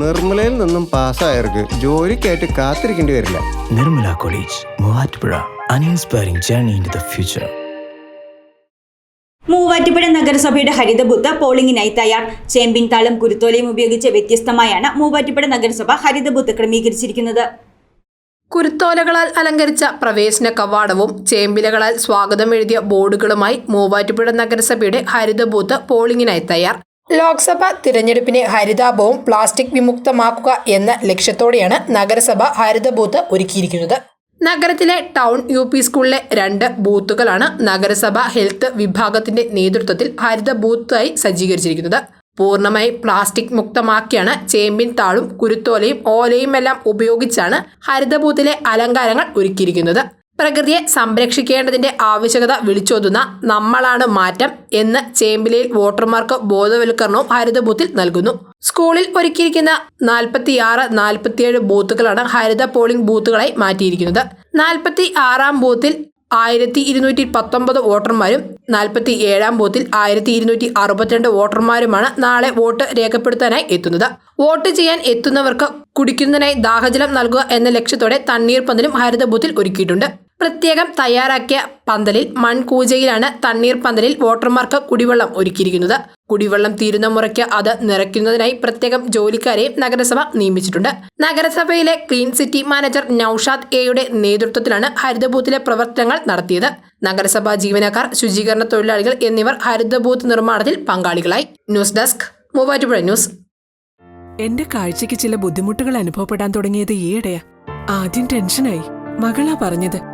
നിർമ്മലയിൽ നിന്നും പാസ്സായവർക്ക് ജോലിക്കായിട്ട് കാത്തിരിക്കേണ്ടി വരില്ല. Nirmala college Muvattupuzha. An inspiring journey in the future Muvattupuzha നഗരസഭയുടെ ഹരിതബുദ്ധ പോളിംഗിനായി തയ്യാർ. ചേമ്പിൻ താളം കുരുത്തോലയും ഉപയോഗിച്ച് വ്യത്യസ്തമായാണ് മൂവാറ്റുപുഴ നഗരസഭ ഹരിതബുദ്ധ ക്രമീകരിച്ചിരിക്കുന്നത്. കുരുത്തോലകളാൽ അലങ്കരിച്ച പ്രവേശന കവാടവും ചേമ്പിലകളാൽ സ്വാഗതം എഴുതിയ ബോർഡുകളുമായി മൂവാറ്റുപുഴ നഗരസഭയുടെ ഹരിത ബൂത്ത് പോളിംഗിനായി തയ്യാർ. ലോക്സഭ തിരഞ്ഞെടുപ്പിനെ ഹരിതാപവും പ്ലാസ്റ്റിക് വിമുക്തമാക്കുക എന്ന ലക്ഷ്യത്തോടെയാണ് നഗരസഭ ഹരിത ബൂത്ത് ഒരുക്കിയിരിക്കുന്നത്. നഗരത്തിലെ ടൗൺ യു പി സ്കൂളിലെ രണ്ട് ബൂത്തുകളാണ് നഗരസഭ ഹെൽത്ത് വിഭാഗത്തിന്റെ നേതൃത്വത്തിൽ ഹരിത ബൂത്തായി സജ്ജീകരിച്ചിരിക്കുന്നത്. പൂർണമായി പ്ലാസ്റ്റിക് മുക്തമാക്കിയാണ് ചേമ്പിൻ താളും കുരുത്തോലയും ഓലയും എല്ലാം ഉപയോഗിച്ചാണ് ഹരിതബൂത്തിലെ അലങ്കാരങ്ങൾ ഒരുക്കിയിരിക്കുന്നത്. പ്രകൃതിയെ സംരക്ഷിക്കേണ്ടതിന്റെ ആവശ്യകത വിളിച്ചോതുന്ന നമ്മളാണ് മാറ്റം എന്ന് ചേമ്പിലയിൽ വോട്ടർമാർക്ക് ബോധവൽക്കരണവും ഹരിതബൂത്തിൽ നൽകുന്നു. സ്കൂളിൽ ഒരുക്കിയിരിക്കുന്ന നാൽപ്പത്തിയാറ് നാൽപ്പത്തിയേഴ് ബൂത്തുകളാണ് ഹരിത പോളിംഗ് ബൂത്തുകളായി മാറ്റിയിരിക്കുന്നത്. നാൽപ്പത്തി ആറാം ബൂത്തിൽ ആയിരത്തി ഇരുന്നൂറ്റി പത്തൊമ്പത് വോട്ടർമാരും നാൽപ്പത്തി ഏഴാം ബൂത്തിൽ ആയിരത്തി ഇരുന്നൂറ്റി അറുപത്തിരണ്ട് വോട്ടർമാരുമാണ് നാളെ വോട്ട് രേഖപ്പെടുത്താനായി എത്തുന്നത്. വോട്ട് ചെയ്യാൻ എത്തുന്നവർക്ക് കുടിക്കുന്നതിനായി ദാഹജലം നൽകുക എന്ന ലക്ഷ്യത്തോടെ തണ്ണീർ പന്തലും ഹരിത ബൂത്തിൽ ഒരുക്കിയിട്ടുണ്ട്. പ്രത്യേകം തയ്യാറാക്കിയ പന്തലിൽ മൺകൂജയിലാണ് തണ്ണീർ പന്തലിൽ വോട്ടർമാർക്ക് കുടിവെള്ളം ഒരുക്കിയിരിക്കുന്നത്. കുടിവെള്ളം തീരുന്ന മുറയ്ക്ക് അത് നിറയ്ക്കുന്നതിനായി പ്രത്യേകം ജോലിക്കാരെയും നഗരസഭ നിയമിച്ചിട്ടുണ്ട്. നഗരസഭയിലെ ക്ലീൻ സിറ്റി മാനേജർ നൌഷാദ് എയുടെ നേതൃത്വത്തിലാണ് ഹരിതബൂത്തിലെ പ്രവർത്തനങ്ങൾ നടത്തിയത്. നഗരസഭാ ജീവനക്കാർ ശുചീകരണ തൊഴിലാളികൾ എന്നിവർ ഹരിതബൂത്ത് നിർമ്മാണത്തിൽ പങ്കാളികളായി. News desk Muvattupuzha news. എന്റെ കാഴ്ചയ്ക്ക് ചില ബുദ്ധിമുട്ടുകൾ അനുഭവപ്പെടാൻ തുടങ്ങിയത് ഈയിടെയാ. ആദ്യം ടെൻഷനായി. മകളാ പറഞ്ഞത്.